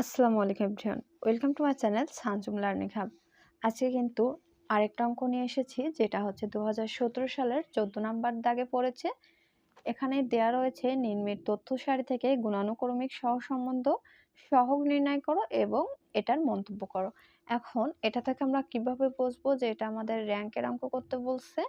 আসসালামু আলাইকুম everyone. Welcome to my channel Sanjum learning hub. আজকে কিন্তু আরেকটা অঙ্ক নিয়ে এসেছি, যেটা হচ্ছে দু হাজার সতেরো সালের চোদ্দ নাম্বার দাগে পড়েছে। এখানে দেয়া রয়েছে নির্মিত তথ্য সারি থেকে গুণানুক্রমিক সহসম্বন্ধ সহগ নির্ণয় করো এবং এটার মন্তব্য করো। এখন এটা থেকে আমরা কীভাবে বুঝব যে এটা আমাদের র্যাঙ্কের অঙ্ক করতে বলছে,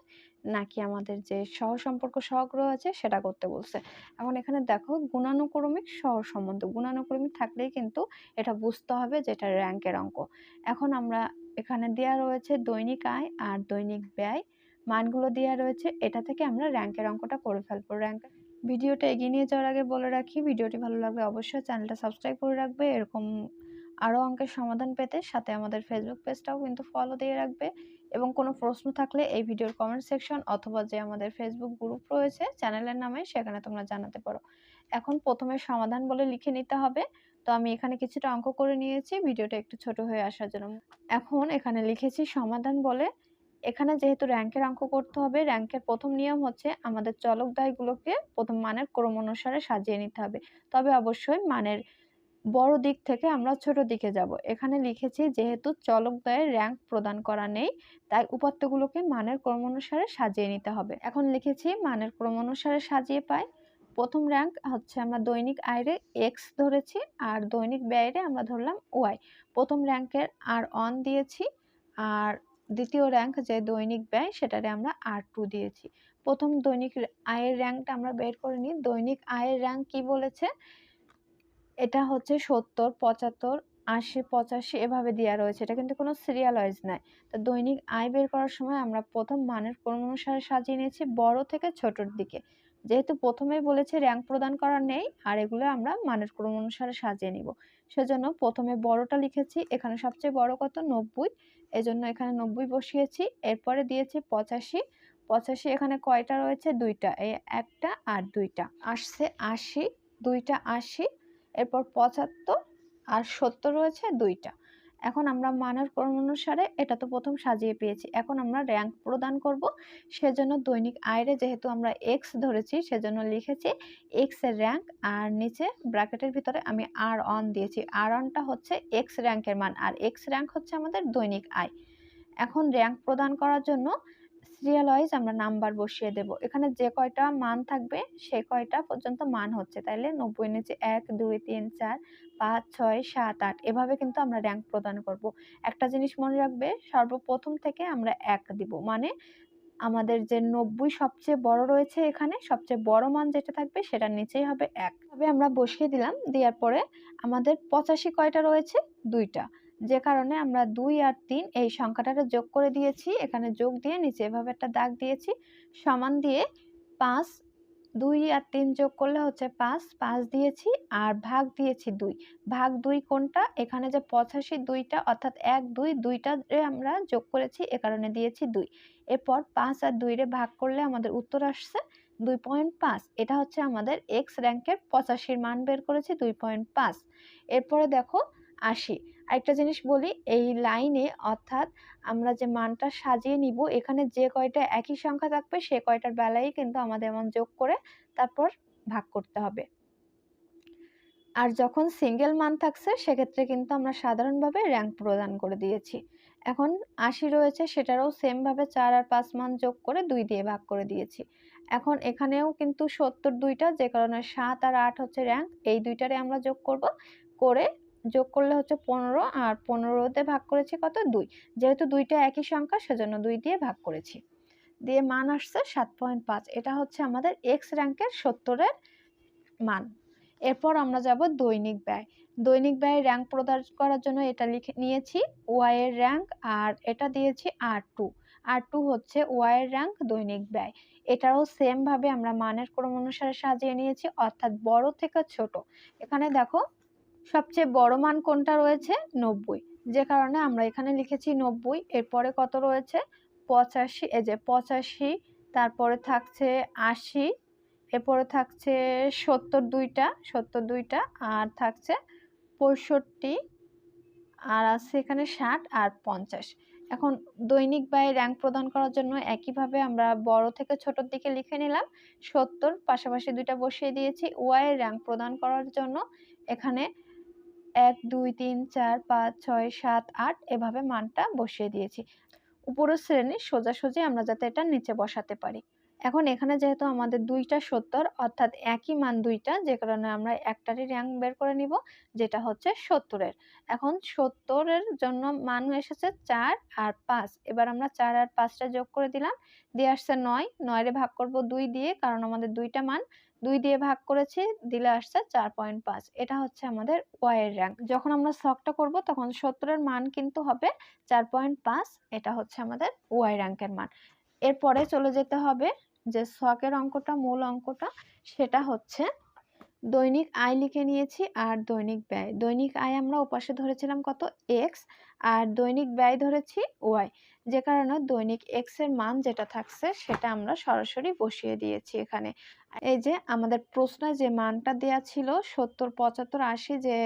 নাকি আমাদের যে সহসম্পর্ক সহগ্রহ আছে সেটা করতে বলছে? এখন এখানে দেখো গুণানুক্রমিক সহসম্বন্ধ গুণানুক্রমিক থাকলেই কিন্তু এটা বুঝতে হবে যে এটা র্যাঙ্কের অঙ্ক। এখন আমরা এখানে দেওয়া রয়েছে দৈনিক আয় আর দৈনিক ব্যয়, মানগুলো দেওয়া রয়েছে, এটা থেকে আমরা র্যাঙ্কের অঙ্কটা করে ফেলব। র্যাঙ্ক ভিডিওটা এগিয়ে নিয়ে যাওয়ার আগে বলে রাখি, ভিডিওটি ভালো লাগলে অবশ্যই চ্যানেলটা সাবস্ক্রাইব করে রাখবে, এরকম আরও অঙ্কের সমাধান পেতে সাথে আমাদের ফেসবুক পেজটাও কিন্তু ফলো দিয়ে রাখবে এবং কোনো প্রশ্ন থাকলে এই ভিডিওর কমেন্ট সেকশন অথবা যে আমাদের ফেসবুক গ্রুপ রয়েছে চ্যানেলের নামে সেখানে তোমরা জানাতে পারো। এখন প্রথমে সমাধান বলে লিখে নিতে হবে। তো আমি এখানে কিছুটা অঙ্ক করে নিয়েছি, ভিডিওটা একটু ছোট হয়ে আসার জন্য। এখন এখানে লিখেছি সমাধান বলে। এখানে যেহেতু র্যাঙ্কের অঙ্ক করতে হবে, র্যাঙ্কের প্রথম নিয়ম হচ্ছে আমাদের চলক দায়গুলোকে প্রথম মানের ক্রম অনুসারে সাজিয়ে নিতে হবে। তবে অবশ্যই মানের বড় দিক থেকে আমরা ছোট দিকে যাব। এখানে লিখেছি, যেহেতু চলক দায়ের র্যাঙ্ক প্রদান করা নেই, তাই উপাত্তগুলোকে মানের ক্রম অনুসারে সাজিয়ে নিতে হবে। এখন লিখেছি, মানের ক্রম অনুসারে সাজিয়ে পাই। প্রথম র্যাঙ্ক হচ্ছে আমরা দৈনিক আয়রে এক্স ধরেছি, আর দৈনিক ব্যয়রে আমরা ধরলাম ওয়াই প্রথম র্যাঙ্কের আর অন দিয়েছি, আর দ্বিতীয় র্যাঙ্ক যে দৈনিক ব্যয়, সেটারে আমরা আর টু দিয়েছি। প্রথম দৈনিক আয়ের র্যাঙ্কটা আমরা বের করে নিই। দৈনিক আয়ের র্যাঙ্ক কি বলেছে? এটা হচ্ছে সত্তর, পঁচাত্তর, আশি, পঁচাশি এভাবে দেওয়া রয়েছে। এটা কিন্তু কোনো সিরিয়াল ওয়াইজ নাই তো দৈনিক আয় বের করার সময় আমরা প্রথম মানের ক্রম অনুসারে সাজিয়ে নিয়েছি বড় থেকে ছোটর দিকে। যেহেতু প্রথমেই বলেছে র্যাঙ্ক প্রদান করা নেই, আর এগুলো আমরা মানের ক্রম অনুসারে সাজিয়ে নিব। সেজন্য প্রথমে বড়টা লিখেছি, এখানে সবচেয়ে বড় কত? নব্বই। এজন্য এখানে নব্বই বসিয়েছি, এরপরে দিয়েছি পঁচাশি। পঁচাশি এখানে কয়টা রয়েছে? দুইটা। এই একটা আর দুইটা। আসছে আশি, দুইটা আশি এরপর পঁচাত্তর আর সত্তর রয়েছে দুইটা। এখন আমরা মানের ক্রম অনুসারে এটা তো প্রথম সাজিয়ে পেয়েছি। এখন আমরা র্যাঙ্ক প্রদান করব। সেজন্য দৈনিক আয়রে যেহেতু আমরা এক্স ধরেছি, সেজন্য লিখেছি এক্সের র্যাঙ্ক আর নিচে ব্র্যাকেটের ভিতরে আমি আর অন দিয়েছি। আর অনটা হচ্ছে এক্স র্যাঙ্কের মান আর এক্স র্যাঙ্ক হচ্ছে আমাদের দৈনিক আয়। এখন র্যাঙ্ক প্রদান করার জন্য সিরিয়াল আমরা নাম্বার বসিয়ে দেব। এখানে যে কয়টা মান থাকবে, সে কয়টা পর্যন্ত মান হচ্ছে? তাইলে নব্বই নিচে এক, দুই, তিন, চার, পাঁচ, ছয়, সাত, আট, এভাবে কিন্তু আমরা র্যাঙ্ক প্রদান করব। একটা জিনিস মনে রাখবে, সর্বপ্রথম থেকে আমরা এক দিব। মানে আমাদের যে নব্বই সবচেয়ে বড় রয়েছে এখানে, সবচেয়ে বড় মান যেটা থাকবে সেটার নিচেই হবে এক। তবে আমরা বসিয়ে দিলাম, দেওয়ার পরে আমাদের পঁচাশি কয়টা রয়েছে? দুইটা। যে কারণে আমরা দুই আর তিন এই সংখ্যাটাকে যোগ করে দিয়েছি। এখানে যোগ দিয়ে নিচে এভাবে একটা দাগ দিয়েছি। সমান দিয়ে পাঁচ, দুই আর তিন যোগ করলে হচ্ছে পাঁচ পাঁচ দিয়েছি আর ভাগ দিয়েছি দুই। ভাগ দুই কোনটা? এখানে যে পঁচাশি দুইটা অর্থাৎ এক, দুই, দুইটা আমরা যোগ করেছি, এ কারণে দিয়েছি দুই। এরপর পাঁচ আর দুইরে ভাগ করলে আমাদের উত্তর আসছে দুই পয়েন্ট পাঁচ। এটা হচ্ছে আমাদের এক্স র্যাঙ্কের পঁচাশির মান বের করেছি দুই পয়েন্ট পাঁচ। এরপরে দেখো আশি। আরেকটা জিনিস বলি, এই লাইনে অর্থাৎ আমরা যে মানটা সাজিয়ে নিব, এখানে যে কয়টা একই সংখ্যা থাকবে, সে কয়টার বেলায় কিন্তু আমাদের এমন যোগ করে তারপর ভাগ করতে হবে। আর যখন সিঙ্গেল মান থাকছে, সেক্ষেত্রে কিন্তু আমরা সাধারণভাবে র্যাঙ্ক প্রদান করে দিয়েছি। এখন আশি রয়েছে, সেটারও সেমভাবে চার আর পাঁচ মান যোগ করে দুই দিয়ে ভাগ করে দিয়েছি। এখন এখানেও কিন্তু সত্তর দুইটা, যে কারণে সাত আর আট হচ্ছে র্যাঙ্ক এই দুইটারে আমরা যোগ করব করে যোগ করলে হচ্ছে পনেরো আর পনেরোতে ভাগ করেছি কত? দুই। যেহেতু দুইটা একই সংখ্যা, সেজন্য দুই দিয়ে ভাগ করেছি। দিয়ে মান আসছে সাত পয়েন্ট পাঁচ। এটা হচ্ছে আমাদের এক্স র্যাঙ্কের সত্তরের মান। এরপর আমরা যাব দৈনিক ব্যয়। দৈনিক ব্যয় র্যাঙ্ক প্রদান করার জন্য এটা লিখে নিয়েছি ওয়াই এর র্যাঙ্ক আর এটা দিয়েছি আর টু। আর টু হচ্ছে ওয়াই এর র্যাঙ্ক দৈনিক ব্যয়। এটাও সেমভাবে আমরা মানের ক্রম অনুসারে সাজিয়ে নিয়েছি, অর্থাৎ বড় থেকে ছোট। এখানে দেখো সবচেয়ে বড় মান কোনটা রয়েছে? নব্বই। যে কারণে আমরা এখানে লিখেছি নব্বই, এরপরে কত রয়েছে? পঁচাশি। এই যে পঁচাশি, তারপরে থাকছে আশি, এরপরে থাকছে সত্তর দুইটা সত্তর দুইটা, আর থাকছে পঁয়ষট্টি, আর আছে এখানে ষাট আর পঞ্চাশ। এখন দৈনিক ব্যয় র্যাঙ্ক প্রদান করার জন্য একইভাবে আমরা বড় থেকে ছোটোর দিকে লিখে নিলাম। সত্তর, পাশাপাশি দুইটা বসিয়ে দিয়েছি। ওয়াই র্যাঙ্ক প্রদান করার জন্য এখানে এক, দুই, তিন, চার, পাঁচ, ছয়, সাত, আট এভাবে মানটা বসিয়ে দিয়েছি। উপরের শ্রেণির সোজাসুজি আমরা যাতে এটা নিচে বসাতে পারি। এখন এখানে যেহেতু আমাদের দুইটা সত্তর, অর্থাৎ একই মান দুইটা, যে কারণে আমরা একটারই র্যাঙ্ক বের করে নিব, যেটা হচ্ছে সত্তরের। এখন সত্তরের জন্য মান এসেছে চার আর পাঁচ। এবার আমরা চার আর পাঁচটা যোগ করে দিলাম। দিয়ে আসছে নয়। নয়রে ভাগ করব দুই দিয়ে, কারণ আমাদের দুইটা মান দুই দিয়ে ভাগ করেছি, দিলে আসছে চার পয়েন্ট পাঁচ। এটা হচ্ছে আমাদের ওয়াইয়ের র্যাঙ্ক যখন আমরা শখটা করব, তখন সত্তরের মান কিন্তু হবে চার পয়েন্ট পাঁচ। এটা হচ্ছে আমাদের ওয়াই র্যাঙ্কের মান। এরপরে চলে যেতে হবে যে শখের অঙ্কটা, মূল অঙ্কটা, সেটা হচ্ছে দৈনিক আয় লিখে নিয়েছি আর দৈনিক ব্যয়। দৈনিক আয় আমরা ওপাশে ধরেছিলাম কত? এক্স আর দৈনিক ব্যয় ধরেছি ওয়াই। যে কারণে দৈনিক এক্সের মান যেটা থাকছে সেটা আমরা সরাসরি বসিয়ে দিয়েছি এখানে। এই যে আমাদের প্রশ্নে যে মানটা দেয়া ছিল, সত্তর, পঁচাত্তর, আশি যে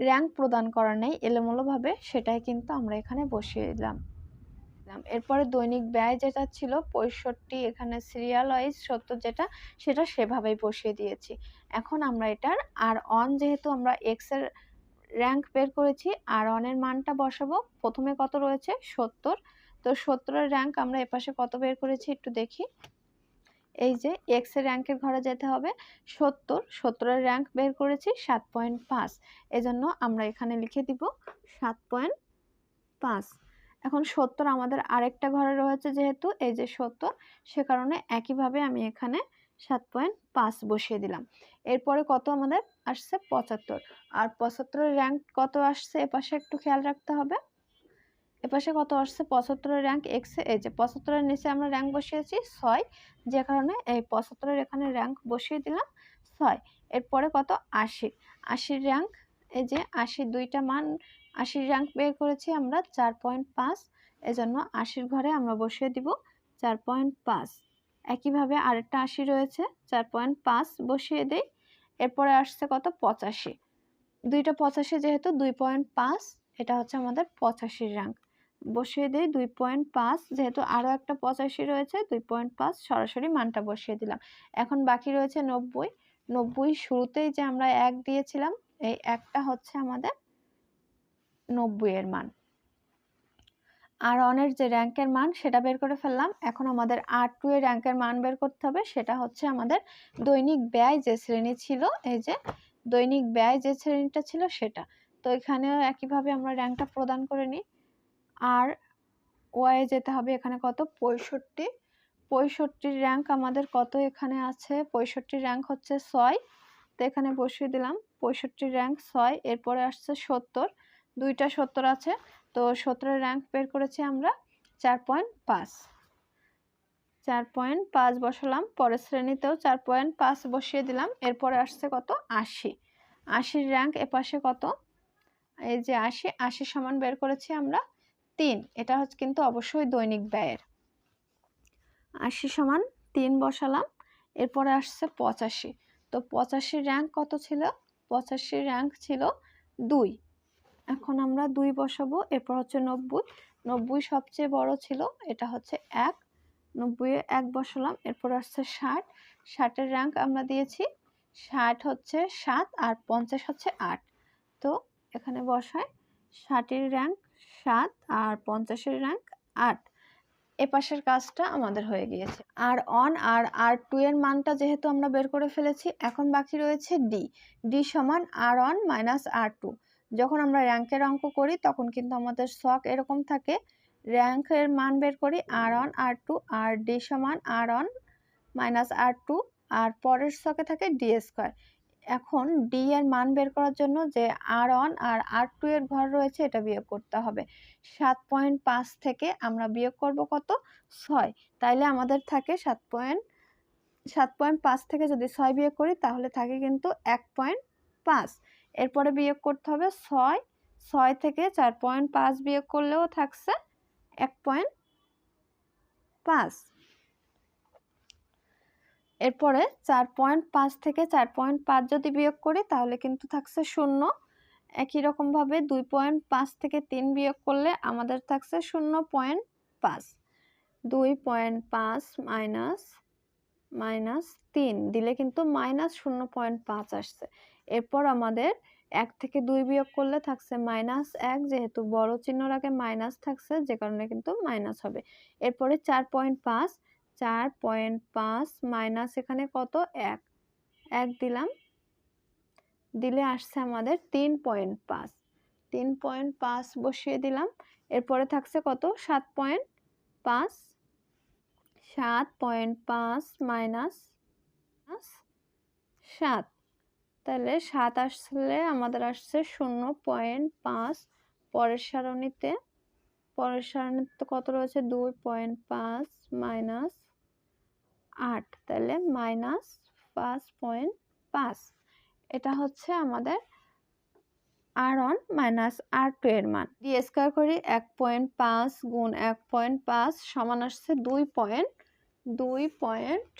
র্যাঙ্ক প্রদান করা নেই, এলোমেলোভাবে সেটাই কিন্তু আমরা এখানে বসিয়ে দিলাম। এরপরে দৈনিক ব্যয় যেটা ছিল, পঁয়ষট্টি, এখানে সিরিয়াল ওয়াইজ সত্তর যেটা, সেটা সেভাবেই বসিয়ে দিয়েছি। এখন আমরা এটার আর অন যেহেতু আমরা এক্সের র্যাঙ্ক বের করেছি, আর অনের মানটা বসাবো। প্রথমে কত রয়েছে? সত্তর। তো সত্তরের র্যাঙ্ক আমরা এপাশে কত বের করেছি একটু দেখি। এই যে এক্সের র্যাঙ্কের ঘরে যেতে হবে। সত্তর, সত্তরের র্যাঙ্ক বের করেছি সাত পয়েন্ট পাঁচ। এজন্য আমরা এখানে লিখে দিব সাত পয়েন্ট পাঁচ। এখন সত্তর আমাদের আরেকটা ঘরে রয়েছে যেহেতু, এই যে সত্তর, সে কারণে একইভাবে আমি এখানে সাত পয়েন্ট পাঁচ বসিয়ে দিলাম। এরপরে কত আমাদের? আসছে পঁচাত্তর। আর পঁচাত্তরের র্যাঙ্ক কত আসছে? এপাশে একটু খেয়াল রাখতে হবে। এপাশে কত আসছে? পঁচাত্তরের র্যাঙ্ক এক্সে এই যে পঁচাত্তরের নিচে আমরা র্যাঙ্ক বসিয়েছি ছয়, যে কারণে এই পঁচাত্তরের এখানে র্যাঙ্ক বসিয়ে দিলাম ছয়। এরপরে কত? আশি। আশির র্যাঙ্ক এই যে আশির দুইটা মান, আশির র্যাঙ্ক বের করেছি আমরা চার পয়েন্ট পাঁচ। এজন্য আশির ঘরে আমরা বসিয়ে দিব চার পয়েন্ট পাঁচ। একইভাবে আরেকটা আশি রয়েছে, চার পয়েন্ট পাঁচ বসিয়ে দেই, এরপরে আসছে কত? পঁচাশি। দুইটা পঁচাশি যেহেতু, দুই পয়েন্ট পাঁচ, এটা হচ্ছে আমাদের পঁচাশির র্যাঙ্ক বসিয়ে দিই, দুই পয়েন্ট পাঁচ, যেহেতু আরও একটা পঁচাশি রয়েছে, দুই পয়েন্ট পাঁচ সরাসরি মানটা বসিয়ে দিলাম। এখন বাকি রয়েছে নব্বই। নব্বই শুরুতেই যে আমরা এক দিয়েছিলাম, এই একটা হচ্ছে আমাদের নব্বই এর মান। আর অনের যে র্যাঙ্কের মান সেটা বের করে ফেললাম। এখন আমাদের আর টু এর র্যাঙ্কের মান বের করতে হবে। সেটা হচ্ছে আমাদের দৈনিক ব্যয় যে শ্রেণি ছিল, এই যে দৈনিক ব্যয় যে শ্রেণীটা ছিল সেটা। তো এখানেও একইভাবে আমরা র্যাঙ্কটা প্রদান করে নিই। আর ওয়াই যেতে হবে এখানে কত? পঁয়ষট্টি। পঁয়ষট্টির র্যাঙ্ক আমাদের কত এখানে আছে? পঁয়ষট্টির র্যাঙ্ক হচ্ছে ছয়। তো এখানে বসিয়ে দিলাম। পঁয়ষট্টির র্যাঙ্ক ছয়। এরপরে আসছে সত্তর। দুইটা সত্তর আছে। তো সত্তরের র্যাঙ্ক বের করেছি আমরা চার পয়েন্ট পাঁচ। চার পয়েন্ট পাঁচ বসালাম, পরের শ্রেণীতেও চার পয়েন্ট পাঁচ বসিয়ে দিলাম, এরপরে আসছে কত? আশি। আশির র্যাঙ্ক এপাশে কত? এই যে আশি আশি সমান বের করেছি আমরা তিন। এটা হচ্ছে কিন্তু অবশ্যই দৈনিক ব্যয়ের। আশি সমান তিন বসালাম, এরপরে আসছে পঁচাশি। তো পঁচাশির র্যাঙ্ক কত ছিল? পঁচাশির র্যাঙ্ক ছিল দুই। এখন আমরা দুই বসাবো, এরপর হচ্ছে নব্বই। নব্বই সবচেয়ে বড় ছিল, এটা হচ্ছে এক। নব্বই এক বসালাম, এরপর আসছে ষাট। ষাটের র্যাঙ্ক আমরা দিয়েছি, ষাট হচ্ছে সাত আর পঞ্চাশ হচ্ছে আট। তো এখানে বসায় ষাটের র্যাঙ্ক সাত আর পঞ্চাশের র্যাঙ্ক আট। এপাশের কাজটা আমাদের হয়ে গিয়েছে। আর অন আর আর টু এর মানটা যেহেতু আমরা বের করে ফেলেছি, এখন বাকি রয়েছে ডি ডি সমান R one minus R two যখন আমরা র্যাঙ্কের অঙ্ক করি, তখন কিন্তু আমাদের শখ এরকম থাকে। র্যাঙ্কের মান বের করি R one R two R D সমান R one minus R two R পরের শখে থাকে ডি স্কোয়ার এখন ডি এর মান বের করার জন্য যে আর অন আর আর টু এর ঘর রয়েছে, এটা বিয়োগ করতে হবে। সাত পয়েন্ট পাঁচ থেকে আমরা বিয়োগ করব কত? ছয়। তাইলে আমাদের থাকে সাত পয়েন্ট সাত পয়েন্ট পাঁচ থেকে যদি ছয় বিয়োগ করি, তাহলে থাকে কিন্তু এক পয়েন্ট পাঁচ। এরপরে বিয়োগ করতে হবে ছয়। ছয় থেকে চার পয়েন্ট পাঁচ বিয়োগ করলেও থাকছে এক পয়েন্ট পাঁচ। এরপরে চার পয়েন্ট পাঁচ থেকে চার পয়েন্ট পাঁচ যদি বিয়োগ করি তাহলে কিন্তু থাকছে শূন্য। একই রকমভাবে দুই পয়েন্ট পাঁচ থেকে তিন বিয়োগ করলে আমাদের থাকছে শূন্য পয়েন্ট পাঁচ। দুই পয়েন্ট পাঁচ মাইনাস মাইনাস তিন দিলে কিন্তু মাইনাস শূন্য পয়েন্ট পাঁচ আসছে। এরপর আমাদের এক থেকে দুই বিয়োগ করলে থাকছে মাইনাস এক, যেহেতু বড় চিহ্নর আগে মাইনাস থাকছে, যে কারণে কিন্তু মাইনাস হবে। এরপরে চার পয়েন্ট পাঁচ, চার পয়েন্ট পাঁচ মাইনাস এখানে কত? এক। এক দিলাম। দিলে আসছে আমাদের তিন পয়েন্ট পাঁচ। তিন পয়েন্ট পাঁচ বসিয়ে দিলাম। এরপরে থাকছে কত? সাত পয়েন্ট পাঁচ। সাত পয়েন্ট পাঁচ মাইনাস সাত। তাহলে সাত আসলে আমাদের আসছে শূন্য পয়েন্ট পাঁচ। পরের সারণীতে পরের সারণীতে কত রয়েছে? দুই পয়েন্ট পাঁচ মাইনাস আট। তাহলে মাইনাস পাঁচ পয়েন্ট পাঁচ। এটা হচ্ছে আমাদের R one minus R two এর মান। দিয়ে স্কোয়ার করি এক পয়েন্ট পাঁচ গুণ এক পয়েন্ট পাঁচ সমান আসছে দুই পয়েন্ট দুই পয়েন্ট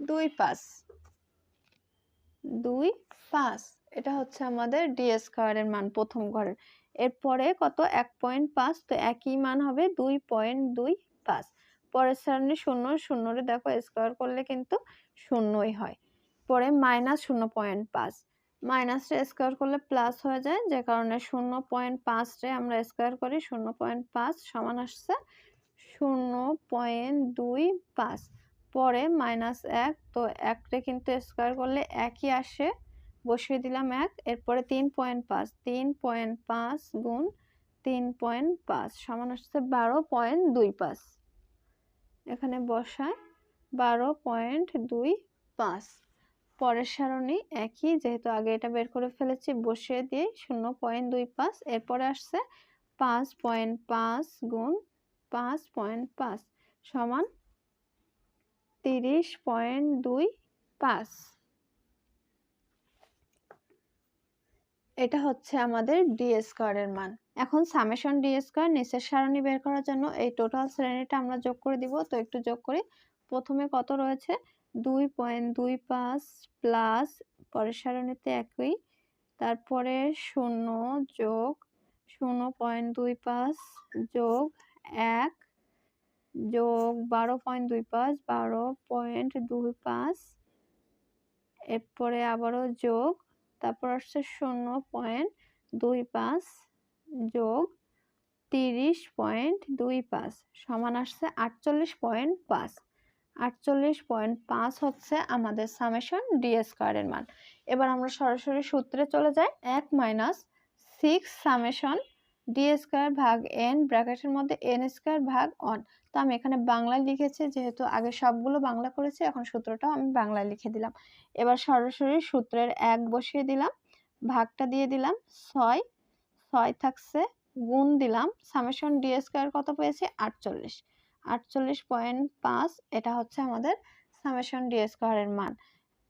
দুই পাঁচ। দুই পাঁচ। এটা হচ্ছে আমাদের ডি স্কোয়ারের মান প্রথম ঘরের। এরপরে কত? এক পয়েন্ট পাঁচ। তো একই মান হবে দুই পয়েন্ট দুই পাঁচ। পরের সারণী শূন্য। শূন্যরে দেখো স্কোয়ার করলে কিন্তু শূন্যই হয়। পরে মাইনাস শূন্য পয়েন্ট পাঁচ। মাইনাসটা স্কোয়ার করলে প্লাস হয়ে যায়। যে কারণে শূন্য পয়েন্ট পাঁচটে আমরা স্কোয়ার করি। শূন্য পয়েন্ট পাঁচ সমান আসছে শূন্য পয়েন্ট দুই পাঁচ। পরে মাইনাস এক, তো একটে কিন্তু স্কোয়ার করলে একই আসে। বসিয়ে দিলাম এক, এরপরে তিন পয়েন্ট পাঁচ, তিন পয়েন্ট পাঁচ গুণ তিন পয়েন্ট পাঁচ, সমান আসছে বারো পয়েন্ট দুই পাঁচ। এখানে বসায় বারো পয়েন্ট দুই পাঁচ। পরের সারণী একই, যেহেতু আগে এটা বের করে ফেলেছি, বসিয়ে দিয়ে শূন্য পয়েন্ট দুই পাঁচ, এরপরে আসছে পাঁচ পয়েন্ট পাঁচ গুণ পাঁচ পয়েন্ট পাঁচ, সমান তিরিশ পয়েন্ট দুই পাঁচ। এটা হচ্ছে আমাদের ডি স্কোয়ারের মান। এখন সামেশন ডি স্কোয়ার নিচের সারণী বের করার জন্য এই টোটাল শ্রেণীটা আমরা যোগ করে দিব। তো একটু যোগ করি। প্রথমে কত রয়েছে? দুই পয়েন্ট দুই পাঁচ প্লাস পরের সারণীতে একই। তারপরে শূন্য যোগ, শূন্য পয়েন্ট দুই পাঁচ যোগ এক যোগ বারো পয়েন্ট দুই পাঁচ, বারো পয়েন্ট দুই পাঁচ, এরপরে আবারও যোগ, তারপর আসছে শূন্য পয়েন্ট দুই পাঁচ, যোগ তিরিশ পয়েন্ট দুই পাঁচ, সমান আসছে আটচল্লিশ পয়েন্ট পাঁচ, আটচল্লিশ পয়েন্ট পাঁচ হচ্ছে আমাদের সামেশন ডি স্কোয়ারের মান। এবার আমরা সরাসরি সূত্রে চলে যাই, এক minus six summation D square ভাগ এন ব্র্যাকেটের মধ্যে এন স্কোয়ার ভাগ অন তো আমি এখানে বাংলায় লিখেছি, যেহেতু আগে সবগুলো বাংলা করেছি, এখন সূত্রটাও আমি বাংলায় লিখে দিলাম। এবার সরাসরি সূত্রের এক বসিয়ে দিলাম, ভাগটা দিয়ে দিলাম, ছয় ছয় থাকছে, গুণ দিলাম সামেশন ডি স্কোয়ার কত পেয়েছি? আটচল্লিশ। আটচল্লিশ পয়েন্ট পাঁচ, এটা হচ্ছে আমাদের সামেশন ডি স্কোয়ারের মান।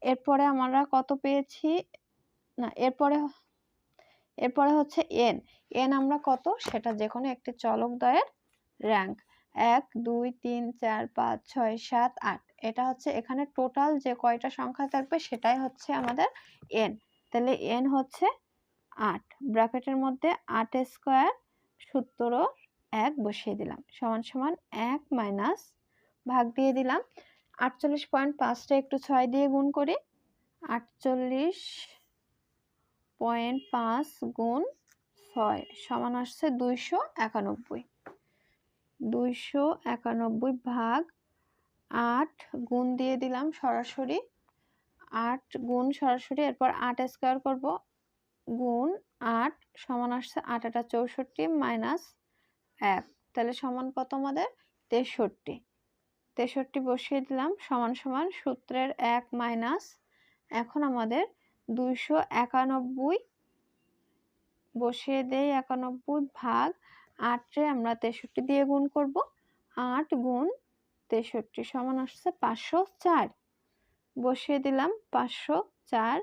এরপরে আমরা কত পেয়েছি? না, এরপরে এরপরে হচ্ছে এন এন আমরা কত? সেটা যে কোনো একটি চলক দয়ের র্যাঙ্ক এক, দুই, তিন, চার, পাঁচ, ছয়, সাত, আট। এটা হচ্ছে এখানে টোটাল যে কয়টা সংখ্যা থাকবে সেটাই হচ্ছে আমাদের এন তাহলে এন হচ্ছে আট। ব্র্যাকেটের মধ্যে আট স্কোয়ার সূত্র এক বসিয়ে দিলাম। সমান সমান এক মাইনাস ভাগ দিয়ে দিলাম। আটচল্লিশ পয়েন্ট পাঁচটা একটু ছয় দিয়ে গুণ করি। আটচল্লিশ পয়েন্ট পাঁচ গুণ ছয় সমান আসছে দুইশো একানব্বই। দুইশো একানব্বই ভাগ আট গুণ দিয়ে দিলাম সরাসরি। আট গুণ সরাসরি, এরপর আট স্কোয়ার করব। গুণ আট সমান আসছে আট আটা চৌষট্টি মাইনাস এক। তাহলে সমান কত আমাদের? তেষট্টি। তেষট্টি বসিয়ে দিলাম সমান সমান সূত্রের এক মাইনাস এখন আমাদের দুইশো একানব্বই বসিয়ে দেই একানব্বই ভাগ আটে আমরা তেষট্টি দিয়ে গুণ করব। আট গুণ তেষট্টি সমান আসছে পাঁচশো চার। বসিয়ে দিলাম পাঁচশো চার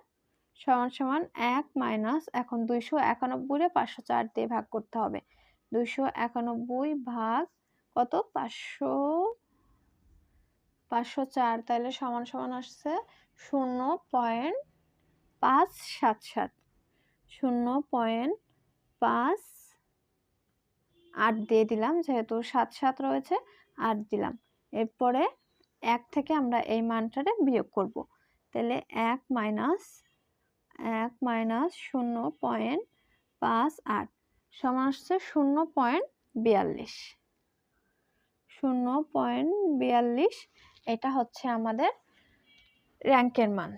সমান সমান এক মাইনাস এখন দুইশো একানব্বইরে পাঁচশো চার দিয়ে ভাগ করতে হবে। দুইশো একানব্বই ভাগ কত? পাঁচশো পাঁচশো চার। তাহলে সমান সমান আসছে শূন্য পয়েন্ট পাঁচ সাত সাত। শূন্য পয়েন্ট পাঁচ আট দিয়ে দিলাম, যেহেতু সাত সাত রয়েছে, আট দিলাম। এরপরে এক থেকে আমরা এই মানটারে বিয়োগ করব। তাহলে এক মাইনাস এক মাইনাস শূন্য পয়েন্ট পাঁচ আট সমান আসছে শূন্য পয়েন্ট বিয়াল্লিশ। শূন্য পয়েন্ট বিয়াল্লিশ, এটা হচ্ছে আমাদের র্যাঙ্কের মান।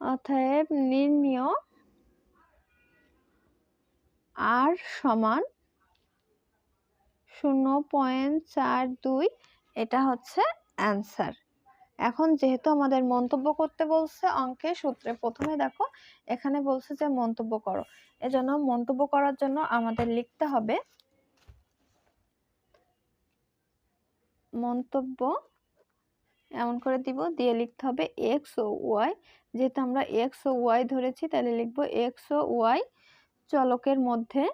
অতএব নির্ণীয় আর সমান শূন্য পয়েন্ট চার দুই, এটা হচ্ছে অ্যান্সার। এখন যেহেতু আমাদের মন্তব্য করতে বলছে অঙ্কের সূত্রে, প্রথমে দেখো, এখানে বলছে যে মন্তব্য করো। এজন্য মন্তব্য করার জন্য আমাদের লিখতে হবে মন্তব্য, এমন করে দিব, দিয়ে লিখতে হবে এক্স ও ওয়াই যেহেতু আমরা এক্স ও ওয়াই ধরেছি, তাহলে লিখব এক্স ও ওয়াই চলকের মধ্যে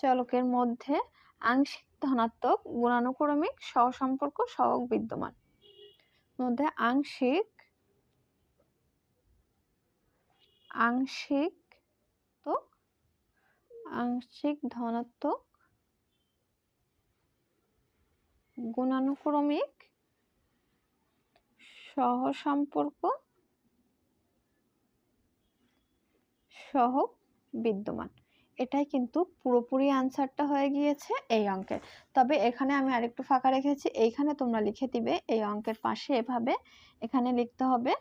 চলকের মধ্যে আংশিক ধনাত্মক গুণানুক্রমিক সহসম্পর্ক সহগ বিদ্যমান। মধ্যে আংশিক আংশিক তো আংশিক ধনাত্মক গুণানুক্রমিক সহসম্পর্ক সহ বিদ্যমান। এটাই কিন্তু পুরোপুরি আনসারটা হয়ে গিয়েছে এই অঙ্কের। তবে এখানে আমি আরেকটু ফাঁকা রেখেছি, এইখানে তোমরা লিখে দিবে এই অঙ্কের পাশে এভাবে। এখানে লিখতে হবে,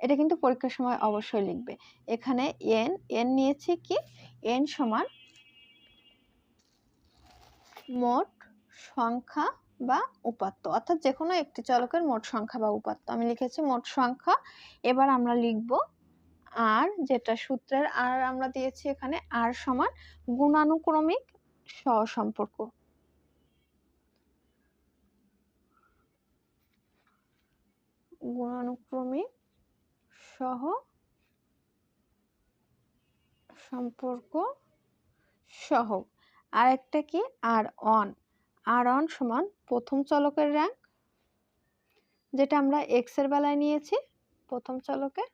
এটা কিন্তু পরীক্ষার সময় অবশ্যই লিখবে। এখানে এন এন নিয়েছি কি? এন সমান মোট সংখ্যা বা উপাত্ত, অর্থাৎ যে কোনো একটি চলকের মোট সংখ্যা বা উপাত্ত। আমি লিখেছি মোট সংখ্যা, এবার আমরা লিখব আর যেটা সূত্রের আর আমরা দিয়েছি এখানে আর সমান গুণানুক্রমিক সহসম্পর্ক। গুণানুক্রমিক সহ সম্পর্ক সহ আর একটা কি? আর অন আর অন সমান প্রথম চলকের র্যাঙ্ক যেটা আমরা এক্সের বেলায় নিয়েছি, প্রথম চলকের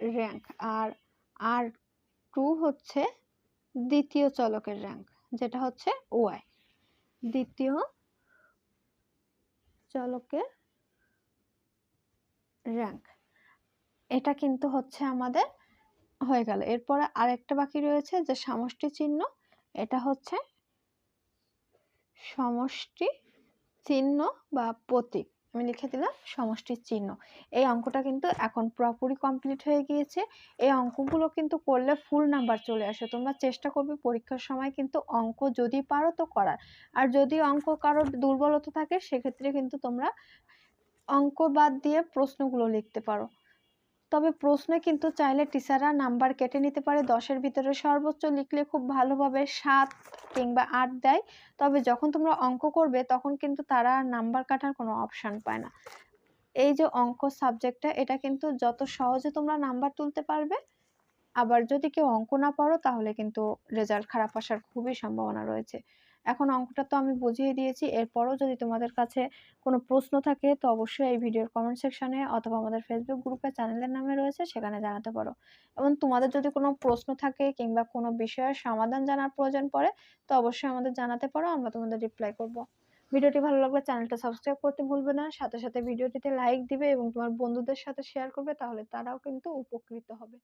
র্যাঙ্ক আর আর টু হচ্ছে দ্বিতীয় চলকের র্যাঙ্ক যেটা হচ্ছে ওয়াই দ্বিতীয় চলকের র্যাঙ্ক এটা কিন্তু হচ্ছে আমাদের হয়ে গেল, এরপরে আরেকটা বাকি রয়েছে যে সমষ্টি চিহ্ন, এটা হচ্ছে সমষ্টি চিহ্ন বা প্রতীক। আমি লিখে দিলাম সমষ্টির চিহ্ন। এই অঙ্কটা কিন্তু এখন পুরোপুরি কমপ্লিট হয়ে গিয়েছে। এই অঙ্কগুলো কিন্তু করলে ফুল নাম্বার চলে আসে। তোমরা চেষ্টা করবে পরীক্ষার সময় কিন্তু অঙ্ক যদি পারো তো করার। আর যদি অঙ্ক কারোর দুর্বলতা থাকে, সেক্ষেত্রে কিন্তু তোমরা অঙ্ক বাদ দিয়ে প্রশ্নগুলো লিখতে পারো। তবে প্রশ্নে কিন্তু চাইলে টিচাররা নাম্বার কেটে নিতে পারে। দশের ভিতরে সর্বোচ্চ লিখলে খুব ভালোভাবে সাত কিংবা আট দেয়। তবে যখন তোমরা অঙ্ক করবে, তখন কিন্তু তারা নাম্বার কাটার কোনো অপশান পায় না। এই যে অঙ্ক সাবজেক্টটা, এটা কিন্তু যত সহজে তোমরা নাম্বার তুলতে পারবে, আবার যদি কেউ অঙ্ক না পারো, তাহলে কিন্তু রেজাল্ট খারাপ আসার খুবই সম্ভাবনা রয়েছে। এখন অঙ্কটা তো আমি বুঝিয়ে দিয়েছি। এরপরও যদি তোমাদের কাছে কোনো প্রশ্ন থাকে, তো অবশ্যই এই ভিডিওর কমেন্ট সেকশানে অথবা আমাদের ফেসবুক গ্রুপে চ্যানেলের নামে রয়েছে, সেখানে জানাতে পারো। এবং তোমাদের যদি কোনো প্রশ্ন থাকে কিংবা কোনো বিষয়ের সমাধান জানার প্রয়োজন পড়ে, তো অবশ্যই আমাদের জানাতে পারো, আমরা তোমাদের রিপ্লাই করব। ভিডিওটি ভালো লাগলে চ্যানেলটা সাবস্ক্রাইব করতে ভুলবে না। সাথে সাথে ভিডিওটিতে লাইক দিবে এবং তোমার বন্ধুদের সাথে শেয়ার করবে, তাহলে তারাও কিন্তু উপকৃত হবে।